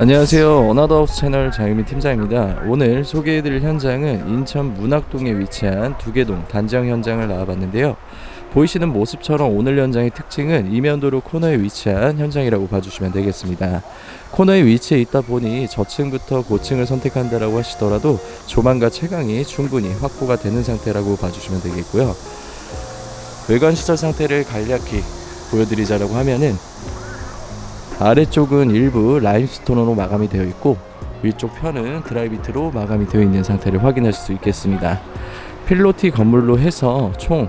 안녕하세요. 어나더하우스 채널 장유민 팀장입니다. 오늘 소개해드릴 현장은 인천 문학동에 위치한 두개동 단지형 현장을 나와봤는데요. 보이시는 모습처럼 오늘 현장의 특징은 이면도로 코너에 위치한 현장이라고 봐주시면 되겠습니다. 코너에 위치해 있다 보니 저층부터 고층을 선택한다라고 하시더라도 조망과 채광이 충분히 확보가 되는 상태라고 봐주시면 되겠고요. 외관 시설 상태를 간략히 보여드리자라고 하면은 아래쪽은 일부 라임스톤으로 마감이 되어 있고 위쪽 편은 드라이비트로 마감이 되어 있는 상태를 확인하실 수 있겠습니다. 필로티 건물로 해서 총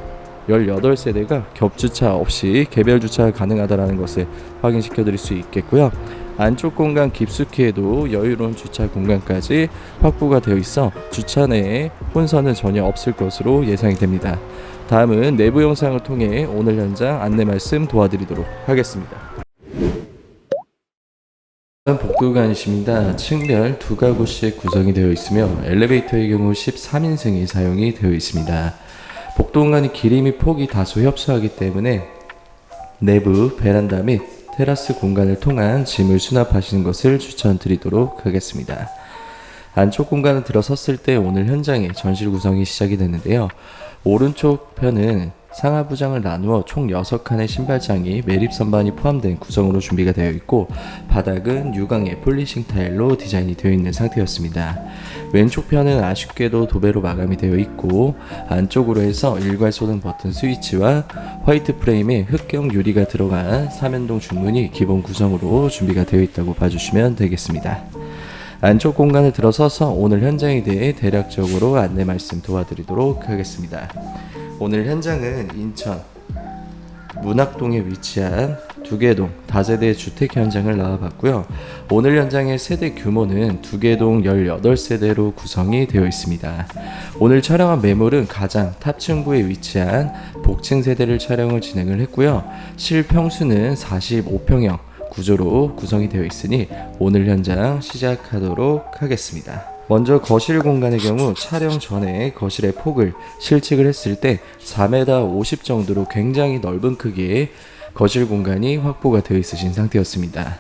18세대가 겹주차 없이 개별 주차가 가능하다는 것을 확인시켜 드릴 수 있겠고요. 안쪽 공간 깊숙이 해도 여유로운 주차 공간까지 확보가 되어 있어 주차 내에 혼선은 전혀 없을 것으로 예상이 됩니다. 다음은 내부 영상을 통해 오늘 현장 안내 말씀 도와드리도록 하겠습니다. 복도관이십니다. 층별 두 가구씩 구성이 되어 있으며 엘리베이터의 경우 13인승이 사용이 되어 있습니다. 복도공간이 길이 및 폭이 다소 협소하기 때문에 내부 베란다 및 테라스 공간을 통한 짐을 수납하시는 것을 추천드리도록 하겠습니다. 안쪽 공간을 들어섰을 때 오늘 현장에 전실 구성이 시작이 되는데요. 오른쪽 편은 상하부장을 나누어 총 6칸의 신발장이 매립 선반이 포함된 구성으로 준비가 되어 있고 바닥은 유광의 폴리싱 타일로 디자인이 되어 있는 상태였습니다. 왼쪽 편은 아쉽게도 도배로 마감이 되어 있고 안쪽으로 해서 일괄 소등 버튼 스위치와 화이트 프레임에 흑경 유리가 들어간 삼연동 중문이 기본 구성으로 준비가 되어 있다고 봐주시면 되겠습니다. 안쪽 공간을 들어서서 오늘 현장에 대해 대략적으로 안내 말씀 도와드리도록 하겠습니다. 오늘 현장은 인천 문학동에 위치한 두개동 다세대 주택 현장을 나와봤고요. 오늘 현장의 세대 규모는 두개동 18세대로 구성이 되어 있습니다. 오늘 촬영한 매물은 가장 탑층부에 위치한 복층 세대를 촬영을 진행을 했고요. 실평수는 45평형 구조로 구성이 되어 있으니 오늘 현장 시작하도록 하겠습니다. 먼저 거실 공간의 경우 촬영 전에 거실의 폭을 실측을 했을 때 4m 50 정도로 굉장히 넓은 크기의 거실 공간이 확보가 되어 있으신 상태였습니다.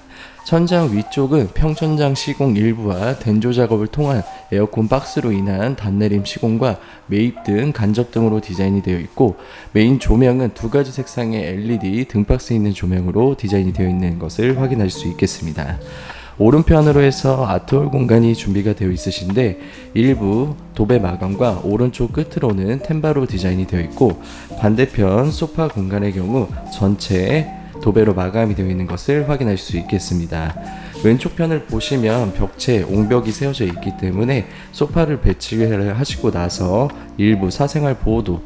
천장 위쪽은 평천장 시공 일부와 den조 작업을 통한 에어컨 박스로 인한 단내림 시공과 매입 등 간접 등으로 디자인이 되어 있고 메인 조명은 두 가지 색상의 LED 등박스 있는 조명으로 디자인이 되어 있는 것을 확인할 수 있겠습니다. 오른편으로 해서 아트홀 공간이 준비가 되어 있으신데 일부 도배 마감과 오른쪽 끝으로는 템바로 디자인이 되어 있고 반대편 소파 공간의 경우 전체 도배로 마감이 되어 있는 것을 확인할 수 있겠습니다. 왼쪽 편을 보시면 벽체에 옹벽이 세워져 있기 때문에 소파를 배치를 하시고 나서 일부 사생활 보호도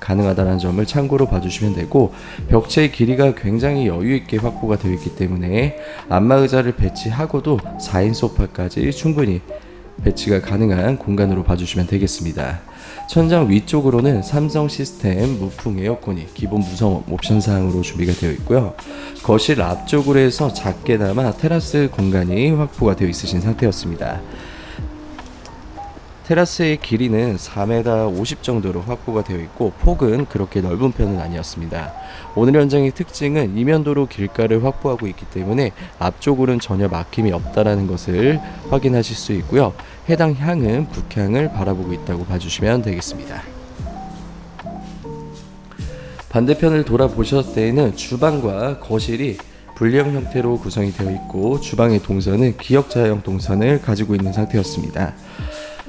가능하다는 점을 참고로 봐주시면 되고 벽체의 길이가 굉장히 여유 있게 확보가 되어 있기 때문에 안마 의자를 배치하고도 4인 소파까지 충분히 배치가 가능한 공간으로 봐주시면 되겠습니다. 천장 위쪽으로는 삼성 시스템 무풍 에어컨이 기본 무성 옵션 사항으로 준비가 되어 있고요. 거실 앞쪽으로 해서 작게나마 테라스 공간이 확보가 되어 있으신 상태였습니다. 테라스의 길이는 4m 50 정도로 확보가 되어 있고 폭은 그렇게 넓은 편은 아니었습니다. 오늘 현장의 특징은 이면도로 길가를 확보하고 있기 때문에 앞쪽으로는 전혀 막힘이 없다라는 것을 확인하실 수 있고요. 해당 향은 북향을 바라보고 있다고 봐주시면 되겠습니다. 반대편을 돌아보셨을 때에는 주방과 거실이 분리형 형태로 구성이 되어 있고 주방의 동선은 기역자형 동선을 가지고 있는 상태였습니다.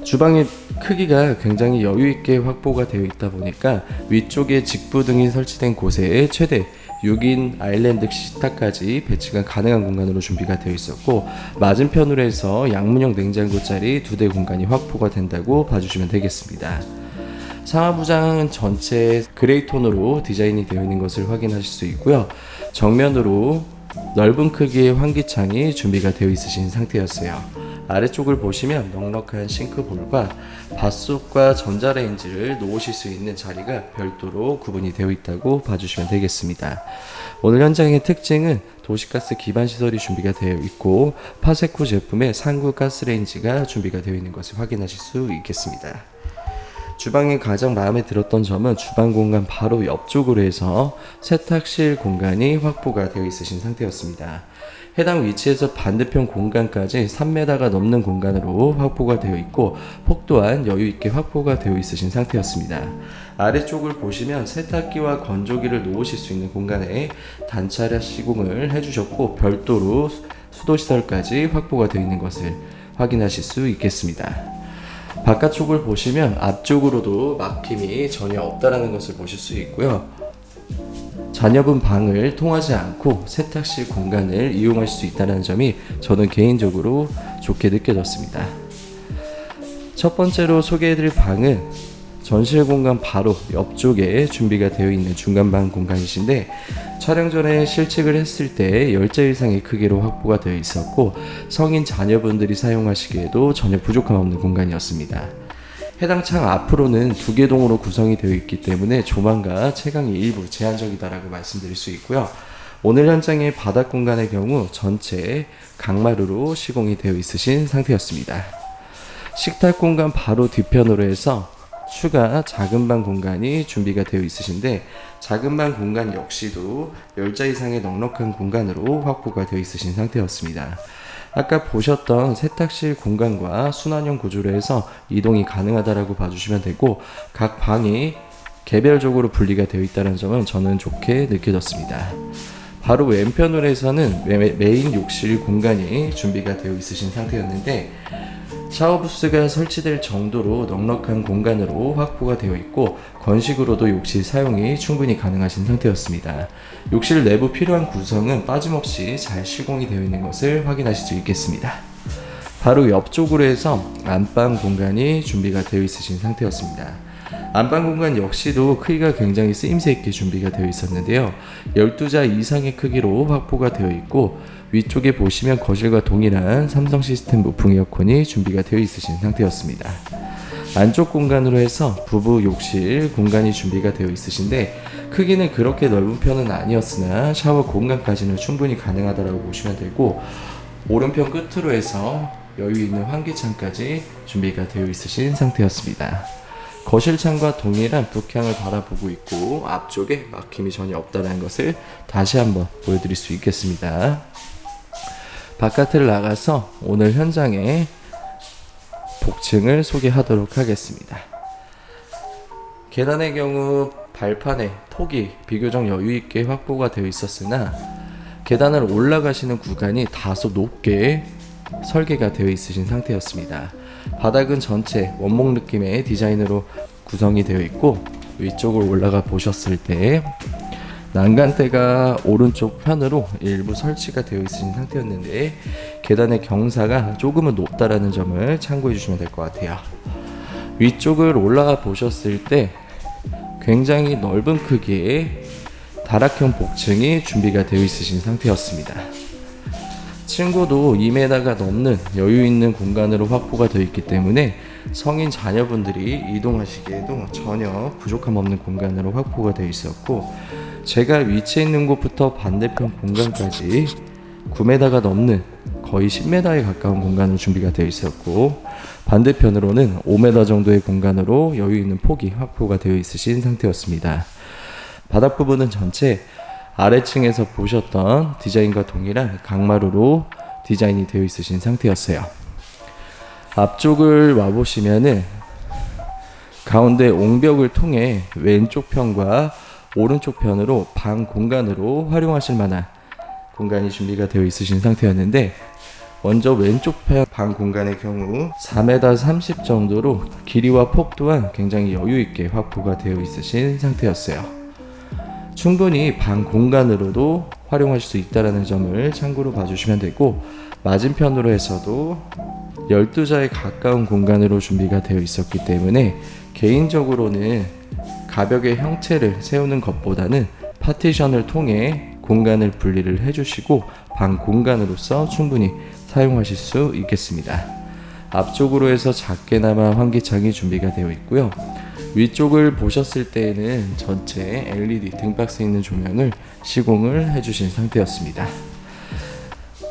주방의 크기가 굉장히 여유 있게 확보가 되어 있다 보니까 위쪽에 직부 등이 설치된 곳에 최대 6인 아일랜드 식탁까지 배치가 가능한 공간으로 준비가 되어 있었고 맞은편으로 해서 양문형 냉장고 자리 두 대 공간이 확보가 된다고 봐주시면 되겠습니다. 상하부장은 전체 그레이 톤으로 디자인이 되어 있는 것을 확인하실 수 있고요. 정면으로 넓은 크기의 환기창이 준비가 되어 있으신 상태였어요. 아래쪽을 보시면 넉넉한 싱크볼과 밭속과 전자레인지를 놓으실 수 있는 자리가 별도로 구분이 되어 있다고 봐주시면 되겠습니다. 오늘 현장의 특징은 도시가스 기반 시설이 준비가 되어 있고 파세코 제품의 상구 가스레인지가 준비가 되어 있는 것을 확인하실 수 있겠습니다. 주방이 가장 마음에 들었던 점은 주방 공간 바로 옆쪽으로 해서 세탁실 공간이 확보가 되어 있으신 상태였습니다. 해당 위치에서 반대편 공간까지 3m가 넘는 공간으로 확보가 되어 있고 폭 또한 여유 있게 확보가 되어 있으신 상태였습니다. 아래쪽을 보시면 세탁기와 건조기를 놓으실 수 있는 공간에 단차례 시공을 해주셨고 별도로 수- 수도시설까지 확보가 되어 있는 것을 확인하실 수 있겠습니다. 바깥쪽을 보시면 앞쪽으로도 막힘이 전혀 없다라는 것을 보실 수 있고요. 자녀분 방을 통하지 않고 세탁실 공간을 이용할 수 있다는 점이 저는 개인적으로 좋게 느껴졌습니다. 첫 번째로 소개해드릴 방은 전실 공간 바로 옆쪽에 준비가 되어 있는 중간방 공간이신데 촬영 전에 실측을 했을 때 10자 이상의 크기로 확보가 되어 있었고 성인 자녀분들이 사용하시기에도 전혀 부족함 없는 공간이었습니다. 해당 창 앞으로는 두 개 동으로 구성이 되어 있기 때문에 조망과 채광이 일부 제한적이다라고 말씀드릴 수 있고요. 오늘 현장의 바닥 공간의 경우 전체 강마루로 시공이 되어 있으신 상태였습니다. 식탁 공간 바로 뒤편으로 해서 추가 작은 방 공간이 준비가 되어 있으신데 작은 방 공간 역시도 10자 이상의 넉넉한 공간으로 확보가 되어 있으신 상태였습니다. 아까 보셨던 세탁실 공간과 순환형 구조로 해서 이동이 가능하다라고 봐주시면 되고 각 방이 개별적으로 분리가 되어 있다는 점은 저는 좋게 느껴졌습니다. 바로 왼편으로 해서는 메- 메인 욕실 공간이 준비가 되어 있으신 상태였는데 샤워부스가 설치될 정도로 넉넉한 공간으로 확보가 되어 있고 건식으로도 욕실 사용이 충분히 가능하신 상태였습니다. 욕실 내부 필요한 구성은 빠짐없이 잘 시공이 되어 있는 것을 확인하실 수 있겠습니다. 바로 옆쪽으로 해서 안방 공간이 준비가 되어 있으신 상태였습니다. 안방 공간 역시도 크기가 굉장히 쓰임새 있게 준비가 되어 있었는데요. 12자 이상의 크기로 확보가 되어 있고 위쪽에 보시면 거실과 동일한 삼성 시스템 무풍 에어컨이 준비가 되어 있으신 상태였습니다. 안쪽 공간으로 해서 부부 욕실 공간이 준비가 되어 있으신데 크기는 그렇게 넓은 편은 아니었으나 샤워 공간까지는 충분히 가능하다고 보시면 되고 오른편 끝으로 해서 여유 있는 환기창까지 준비가 되어 있으신 상태였습니다. 거실 창과 동일한 북향을 바라보고 있고 앞쪽에 막힘이 전혀 없다는 것을 다시 한번 보여드릴 수 있겠습니다. 바깥을 나가서 오늘 현장의 복층을 소개하도록 하겠습니다. 계단의 경우 발판에 폭이 비교적 여유 있게 확보가 되어 있었으나 계단을 올라가시는 구간이 다소 높게 설계가 되어 있으신 상태였습니다. 바닥은 전체 원목 느낌의 디자인으로 구성이 되어 있고 위쪽을 올라가 보셨을 때 난간대가 오른쪽 편으로 일부 설치가 되어 있으신 상태였는데 계단의 경사가 조금은 높다라는 점을 참고해 주시면 될 것 같아요. 위쪽을 올라가 보셨을 때 굉장히 넓은 크기의 다락형 복층이 준비가 되어 있으신 상태였습니다. 층고도 2m가 넘는 여유 있는 공간으로 확보가 되어 있기 때문에 성인 자녀분들이 이동하시기에도 전혀 부족함 없는 공간으로 확보가 되어 있었고 제가 위치해 있는 곳부터 반대편 공간까지 9m가 넘는 거의 10m에 가까운 공간으로 준비가 되어 있었고 반대편으로는 5m 정도의 공간으로 여유 있는 폭이 확보가 되어 있으신 상태였습니다. 바닥 부분은 전체 아래층에서 보셨던 디자인과 동일한 강마루로 디자인이 되어 있으신 상태였어요. 앞쪽을 와보시면은 가운데 옹벽을 통해 왼쪽 편과 오른쪽 편으로 방 공간으로 활용하실 만한 공간이 준비가 되어 있으신 상태였는데 먼저 왼쪽 편방 공간의 경우 4m 30 정도로 길이와 폭 또한 굉장히 여유 있게 확보가 되어 있으신 상태였어요. 충분히 방 공간으로도 활용할 수 있다는 점을 참고로 봐주시면 되고 맞은편으로 해서도 12자에 가까운 공간으로 준비가 되어 있었기 때문에 개인적으로는 가벽의 형체를 세우는 것보다는 파티션을 통해 공간을 분리를 해주시고 방 공간으로서 충분히 사용하실 수 있겠습니다. 앞쪽으로 해서 작게나마 환기창이 준비가 되어 있고요. 위쪽을 보셨을 때에는 전체 LED 등박스 있는 조명을 시공을 해주신 상태였습니다.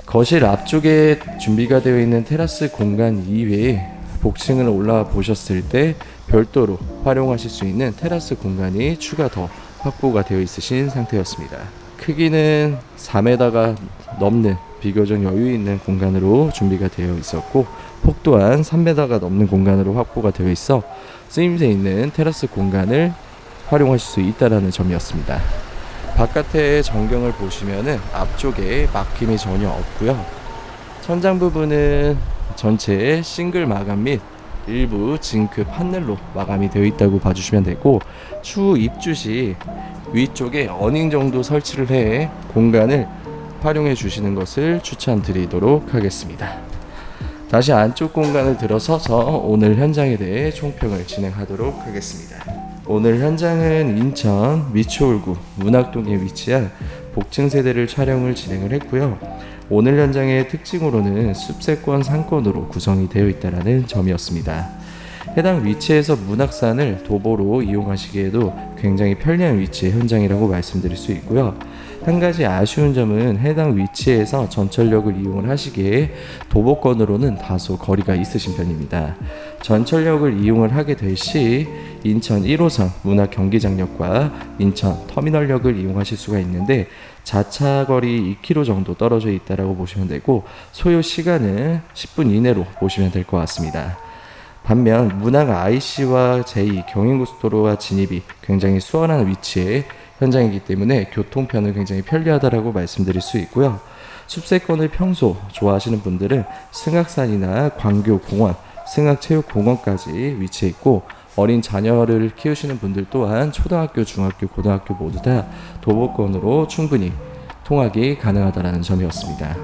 거실 앞쪽에 준비가 되어 있는 테라스 공간 이외에 복층을 올라와 보셨을 때 별도로 활용하실 수 있는 테라스 공간이 추가 더 확보가 되어 있으신 상태였습니다. 크기는 4m가 넘는 비교적 여유 있는 공간으로 준비가 되어 있었고 폭 또한 3m가 넘는 공간으로 확보가 되어 있어 쓰임새 있는 테라스 공간을 활용하실 수 있다라는 점이었습니다. 바깥의 전경을 보시면은 앞쪽에 막힘이 전혀 없고요. 천장 부분은 전체 싱글 마감 및 일부 징크 판넬로 마감이 되어 있다고 봐주시면 되고 추후 입주 시 위쪽에 어닝 정도 설치를 해 공간을 활용해 주시는 것을 추천드리도록 하겠습니다. 다시 안쪽 공간을 들어서서 오늘 현장에 대해 총평을 진행하도록 하겠습니다. 오늘 현장은 인천 미추홀구 문학동에 위치한 복층 세대를 촬영을 진행을 했고요. 오늘 현장의 특징으로는 숲세권 상권으로 구성이 되어 있다는 점이었습니다. 해당 위치에서 문학산을 도보로 이용하시기에도 굉장히 편리한 위치의 현장이라고 말씀드릴 수 있고요. 한 가지 아쉬운 점은 해당 위치에서 전철역을 이용을 하시기에 도보권으로는 다소 거리가 있으신 편입니다. 전철역을 이용을 하게 될 시 인천 1호선 문학 경기장역과 인천 터미널역을 이용하실 수가 있는데 자차 거리 2km 정도 떨어져 있다라고 보시면 되고 소요 시간은 10분 이내로 보시면 될 것 같습니다. 반면 문학 IC와 제2 경인고속도로와 진입이 굉장히 수월한 위치에 현장이기 때문에 교통편은 굉장히 편리하다라고 말씀드릴 수 있고요. 숲세권을 평소 좋아하시는 분들은 승악산이나 광교 공원, 승악체육공원까지 위치해 있고 어린 자녀를 키우시는 분들 또한 초등학교, 중학교, 고등학교 모두 다 도보권으로 충분히 통학이 가능하다라는 점이었습니다.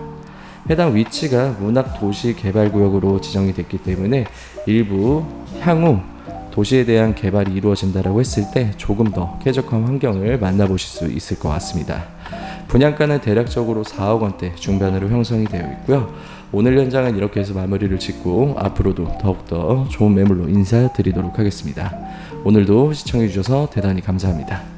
해당 위치가 문학 도시 개발 구역으로 지정이 됐기 때문에 일부 향후 도시에 대한 개발이 이루어진다라고 했을 때 조금 더 쾌적한 환경을 만나보실 수 있을 것 같습니다. 분양가는 대략적으로 4억 원대 중반으로 형성이 되어 있고요. 오늘 현장은 이렇게 해서 마무리를 짓고 앞으로도 더욱더 좋은 매물로 인사드리도록 하겠습니다. 오늘도 시청해 주셔서 대단히 감사합니다.